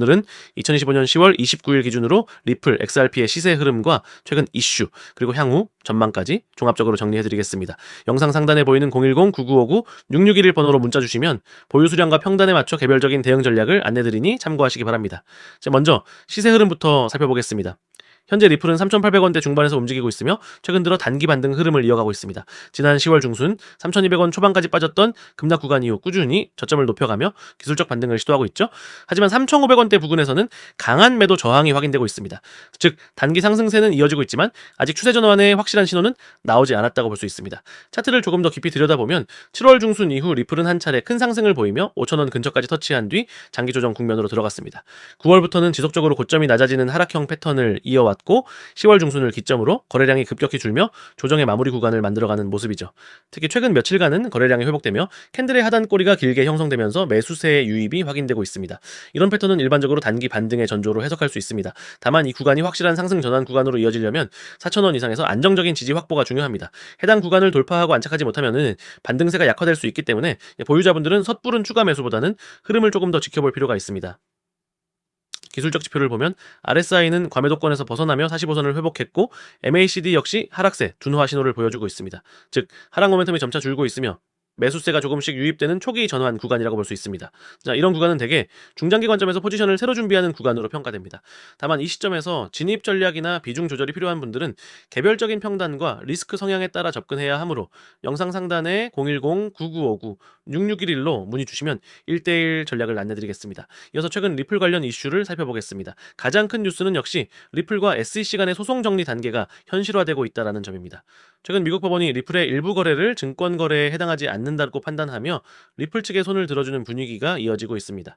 오늘은 2025년 10월 29일 기준으로 리플 XRP의 시세 흐름과 최근 이슈 그리고 향후 전망까지 종합적으로 정리해드리겠습니다. 영상 상단에 보이는 010-9959-6611 번호로 문자 주시면 보유 수량과 평단에 맞춰 개별적인 대응 전략을 안내드리니 참고하시기 바랍니다. 자, 먼저 시세 흐름부터 살펴보겠습니다. 현재 리플은 3,800원대 중반에서 움직이고 있으며 최근 들어 단기 반등 흐름을 이어가고 있습니다. 지난 10월 중순 3,200원 초반까지 빠졌던 급락 구간 이후 꾸준히 저점을 높여가며 기술적 반등을 시도하고 있죠. 하지만 3,500원대 부근에서는 강한 매도 저항이 확인되고 있습니다. 즉 단기 상승세는 이어지고 있지만 아직 추세 전환의 확실한 신호는 나오지 않았다고 볼 수 있습니다. 차트를 조금 더 깊이 들여다보면 7월 중순 이후 리플은 한 차례 큰 상승을 보이며 5,000원 근처까지 터치한 뒤 장기 조정 국면으로 들어갔습니다. 9월부터는 지속적으로 고점이 낮아지는 하락형 패턴을 이어왔 고 10월 중순을 기점으로 거래량이 급격히 줄며 조정의 마무리 구간을 만들어가는 모습이죠. 특히 최근 며칠간은 거래량이 회복되며 캔들의 하단 꼬리가 길게 형성되면서 매수세의 유입이 확인되고 있습니다. 이런 패턴은 일반적으로 단기 반등의 전조로 해석할 수 있습니다. 다만 이 구간이 확실한 상승 전환 구간으로 이어지려면 4,000원 이상에서 안정적인 지지 확보가 중요합니다. 해당 구간을 돌파하고 안착하지 못하면은 반등세가 약화될 수 있기 때문에 보유자분들은 섣부른 추가 매수보다는 흐름을 조금 더 지켜볼 필요가 있습니다. 기술적 지표를 보면 RSI는 과매도권에서 벗어나며 45선을 회복했고 MACD 역시 하락세, 둔화 신호를 보여주고 있습니다. 즉 하락 모멘텀이 점차 줄고 있으며 매수세가 조금씩 유입되는 초기 전환 구간이라고 볼 수 있습니다. 자, 이런 구간은 대개 중장기 관점에서 포지션을 새로 준비하는 구간으로 평가됩니다. 다만 이 시점에서 진입 전략이나 비중 조절이 필요한 분들은 개별적인 평단과 리스크 성향에 따라 접근해야 하므로 영상 상단에 010-9959-6611로 문의 주시면 1대1 전략을 안내드리겠습니다. 이어서 최근 리플 관련 이슈를 살펴보겠습니다. 가장 큰 뉴스는 역시 리플과 SEC 간의 소송 정리 단계가 현실화되고 있다는 점입니다. 최근 미국 법원이 리플의 일부 거래를 증권 거래에 해당하지 않는 다고 판단하며 리플 측의 손을 들어주는 분위기가 이어지고 있습니다.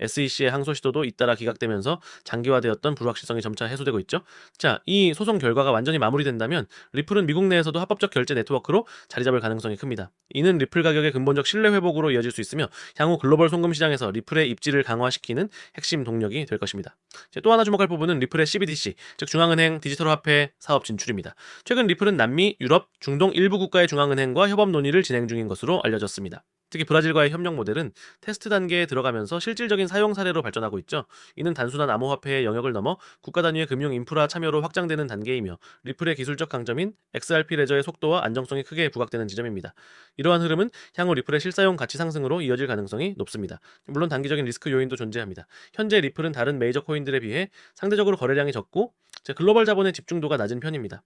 SEC의 항소 시도도 잇따라 기각되면서 장기화되었던 불확실성이 점차 해소되고 있죠. 자, 이 소송 결과가 완전히 마무리된다면 리플은 미국 내에서도 합법적 결제 네트워크로 자리 잡을 가능성이 큽니다. 이는 리플 가격의 근본적 신뢰 회복으로 이어질 수 있으며 향후 글로벌 송금 시장에서 리플의 입지를 강화시키는 핵심 동력이 될 것입니다. 또 하나 주목할 부분은 리플의 CBDC, 즉 중앙은행 디지털 화폐 사업 진출입니다. 최근 리플은 남미, 유럽, 중동 일부 국가의 중앙은행과 협업 논의를 진행 중인 것으로 알려졌습니다. 특히 브라질과의 협력 모델은 테스트 단계에 들어가면서 실질적인 사용 사례로 발전하고 있죠. 이는 단순한 암호화폐의 영역을 넘어 국가 단위의 금융 인프라 참여로 확장되는 단계이며 리플의 기술적 강점인 XRP 레저의 속도와 안정성이 크게 부각되는 지점입니다. 이러한 흐름은 향후 리플의 실사용 가치 상승으로 이어질 가능성이 높습니다. 물론 단기적인 리스크 요인도 존재합니다. 현재 리플은 다른 메이저 코인들에 비해 상대적으로 거래량이 적고 글로벌 자본의 집중도가 낮은 편입니다.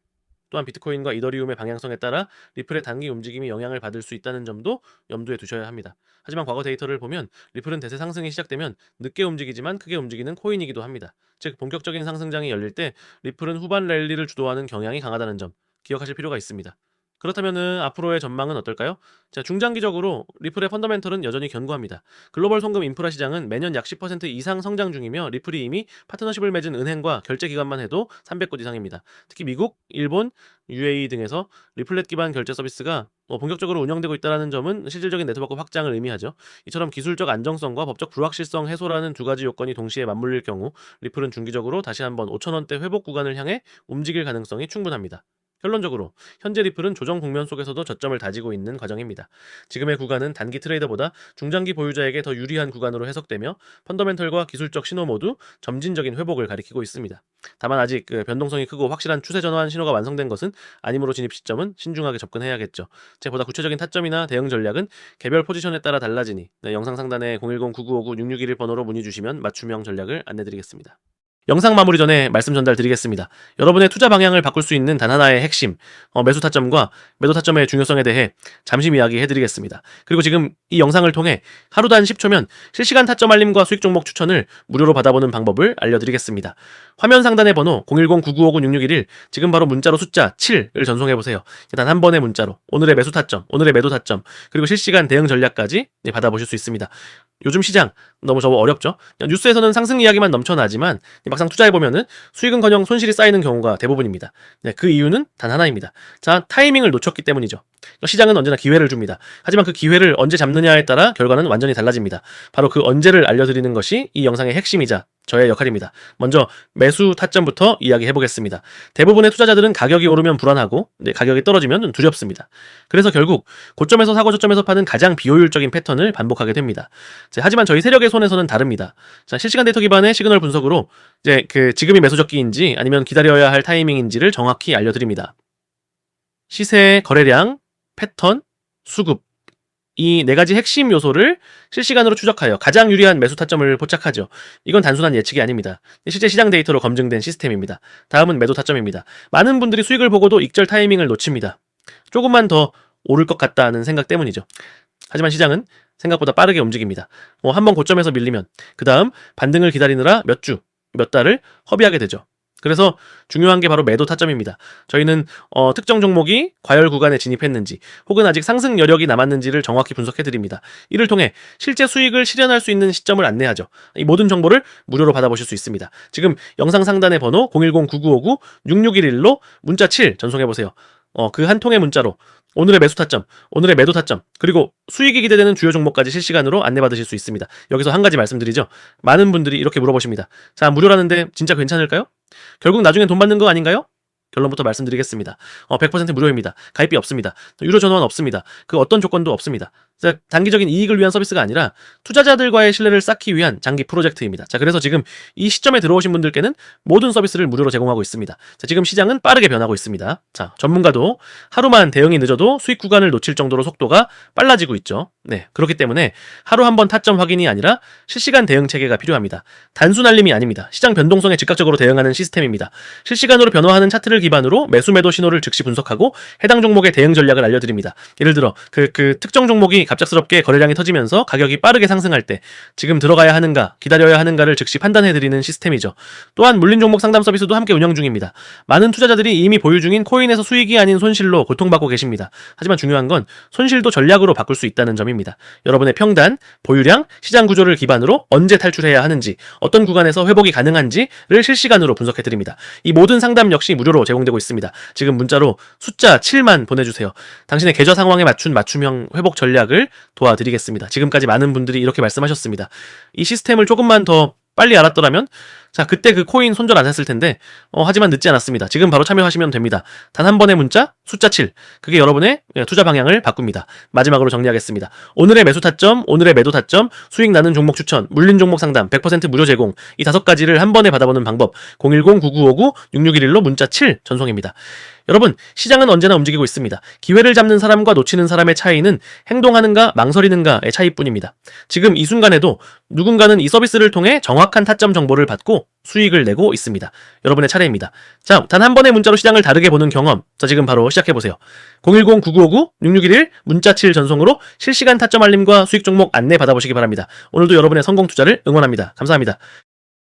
또한 비트코인과 이더리움의 방향성에 따라 리플의 단기 움직임이 영향을 받을 수 있다는 점도 염두에 두셔야 합니다. 하지만 과거 데이터를 보면 리플은 대세 상승이 시작되면 늦게 움직이지만 크게 움직이는 코인이기도 합니다. 즉 본격적인 상승장이 열릴 때 리플은 후반 랠리를 주도하는 경향이 강하다는 점 기억하실 필요가 있습니다. 그렇다면은 앞으로의 전망은 어떨까요? 자, 중장기적으로 리플의 펀더멘털은 여전히 견고합니다. 글로벌 송금 인프라 시장은 매년 약 10% 이상 성장 중이며 리플이 이미 파트너십을 맺은 은행과 결제 기관만 해도 300곳 이상입니다. 특히 미국, 일본, UAE 등에서 리플렛 기반 결제 서비스가 뭐 본격적으로 운영되고 있다는 점은 실질적인 네트워크 확장을 의미하죠. 이처럼 기술적 안정성과 법적 불확실성 해소라는 두 가지 요건이 동시에 맞물릴 경우 리플은 중기적으로 다시 한번 5천원대 회복 구간을 향해 움직일 가능성이 충분합니다. 결론적으로 현재 리플은 조정 국면 속에서도 저점을 다지고 있는 과정입니다. 지금의 구간은 단기 트레이더보다 중장기 보유자에게 더 유리한 구간으로 해석되며 펀더멘털과 기술적 신호 모두 점진적인 회복을 가리키고 있습니다. 다만 아직 그 변동성이 크고 확실한 추세 전환 신호가 완성된 것은 아니므로 진입 시점은 신중하게 접근해야겠죠. 제 보다 구체적인 타점이나 대응 전략은 개별 포지션에 따라 달라지니 네, 영상 상단에 010-9959-6611 번호로 문의 주시면 맞춤형 전략을 안내드리겠습니다. 영상 마무리 전에 말씀 전달 드리겠습니다. 여러분의 투자 방향을 바꿀 수 있는 단 하나의 핵심, 어, 매수 타점과 매도 타점의 중요성에 대해 잠시 이야기 해 드리겠습니다. 그리고 지금 이 영상을 통해 하루 단 10초면 실시간 타점 알림과 수익 종목 추천을 무료로 받아보는 방법을 알려드리겠습니다. 화면 상단의 번호 010-9959-6611 지금 바로 문자로 숫자 7을 전송해 보세요. 단 한 번의 문자로 오늘의 매수 타점, 오늘의 매도 타점, 그리고 실시간 대응 전략까지 네, 받아보실 수 있습니다. 요즘 시장 너무 저거 어렵죠. 뉴스에서는 상승 이야기만 넘쳐나지만 막상 투자해 보면은 수익은커녕 손실이 쌓이는 경우가 대부분입니다. 네, 그 이유는 단 하나입니다. 자 타이밍을 놓쳤기 때문이죠. 시장은 언제나 기회를 줍니다. 하지만 그 기회를 언제 잡느냐에 따라 결과는 완전히 달라집니다. 바로 그 언제를 알려드리는 것이 이 영상의 핵심이자 저의 역할입니다. 먼저 매수 타점부터 이야기해 보겠습니다. 대부분의 투자자들은 가격이 오르면 불안하고 네, 가격이 떨어지면 두렵습니다. 그래서 결국 고점에서 사고 저점에서 파는 가장 비효율적인 패턴을 반복하게 됩니다. 자, 하지만 저희 세력의 손에서는 다릅니다. 자, 실시간 데이터 기반의 시그널 분석으로 이제 그 지금이 매수 적기인지 아니면 기다려야 할 타이밍인지를 정확히 알려드립니다. 시세, 거래량, 패턴, 수급 이 네 가지 핵심 요소를 실시간으로 추적하여 가장 유리한 매수 타점을 포착하죠. 이건 단순한 예측이 아닙니다. 실제 시장 데이터로 검증된 시스템입니다. 다음은 매도 타점입니다. 많은 분들이 수익을 보고도 익절 타이밍을 놓칩니다. 조금만 더 오를 것 같다는 생각 때문이죠. 하지만 시장은 생각보다 빠르게 움직입니다. 뭐 한번 고점에서 밀리면 그 다음 반등을 기다리느라 몇 주, 몇 달을 허비하게 되죠. 그래서 중요한 게 바로 매도 타점입니다. 저희는 어, 특정 종목이 과열 구간에 진입했는지 혹은 아직 상승 여력이 남았는지를 정확히 분석해 드립니다. 이를 통해 실제 수익을 실현할 수 있는 시점을 안내하죠. 이 모든 정보를 무료로 받아보실 수 있습니다. 지금 영상 상단의 번호 010-9959-6611로 문자 7 전송해 보세요. 어, 그 한 통의 문자로 오늘의 매수 타점, 오늘의 매도 타점, 그리고 수익이 기대되는 주요 종목까지 실시간으로 안내받으실 수 있습니다. 여기서 한 가지 말씀드리죠. 많은 분들이 이렇게 물어보십니다. 자, 무료라는데 진짜 괜찮을까요? 결국 나중엔 돈 받는 거 아닌가요? 결론부터 말씀드리겠습니다. 어, 100% 무료입니다. 가입비 없습니다. 유료 전원 없습니다. 그 어떤 조건도 없습니다. 자, 단기적인 이익을 위한 서비스가 아니라 투자자들과의 신뢰를 쌓기 위한 장기 프로젝트입니다. 자, 그래서 지금 이 시점에 들어오신 분들께는 모든 서비스를 무료로 제공하고 있습니다. 자, 지금 시장은 빠르게 변하고 있습니다. 자, 전문가도 하루만 대응이 늦어도 수익 구간을 놓칠 정도로 속도가 빨라지고 있죠. 네, 그렇기 때문에 하루 한 번 타점 확인이 아니라 실시간 대응 체계가 필요합니다. 단순 알림이 아닙니다. 시장 변동성에 즉각적으로 대응하는 시스템입니다. 실시간으로 변화하는 차트를 기반으로 매수 매도 신호를 즉시 분석하고 해당 종목의 대응 전략을 알려드립니다. 예를 들어 그, 그 특정 종목이 갑작스럽게 거래량이 터지면서 가격이 빠르게 상승할 때 지금 들어가야 하는가 기다려야 하는가를 즉시 판단해드리는 시스템이죠. 또한 물린 종목 상담 서비스도 함께 운영 중입니다. 많은 투자자들이 이미 보유 중인 코인에서 수익이 아닌 손실로 고통받고 계십니다. 하지만 중요한 건 손실도 전략으로 바꿀 수 있다는 점입니다. 여러분의 평단, 보유량, 시장 구조를 기반으로 언제 탈출해야 하는지, 어떤 구간에서 회복이 가능한지를 실시간으로 분석해드립니다. 이 모든 상담 역시 무료로 제공되고 있습니다. 지금 문자로 숫자 7만 보내주세요. 당신의 계좌 상황에 맞춘 맞춤형 회복 전략을 도와드리겠습니다. 지금까지 많은 분들이 이렇게 말씀하셨습니다. 이 시스템을 조금만 더 빨리 알았더라면 자 그때 그 코인 손절 안 했을 텐데 어, 하지만 늦지 않았습니다. 지금 바로 참여하시면 됩니다. 단 한 번의 문자 숫자 7 그게 여러분의 예, 투자 방향을 바꿉니다. 마지막으로 정리하겠습니다. 오늘의 매수 타점, 오늘의 매도 타점, 수익 나는 종목 추천, 물린 종목 상담 100% 무료 제공 이 다섯 가지를 한 번에 받아보는 방법 010-9959-6611로 문자 7 전송입니다. 여러분, 시장은 언제나 움직이고 있습니다. 기회를 잡는 사람과 놓치는 사람의 차이는 행동하는가 망설이는가의 차이뿐입니다. 지금 이 순간에도 누군가는 이 서비스를 통해 정확한 타점 정보를 받고 수익을 내고 있습니다. 여러분의 차례입니다. 자, 단 한 번의 문자로 시장을 다르게 보는 경험. 자, 지금 바로 시작해보세요. 010-9959-6611 문자 7 전송으로 실시간 타점 알림과 수익 종목 안내 받아보시기 바랍니다. 오늘도 여러분의 성공 투자를 응원합니다. 감사합니다.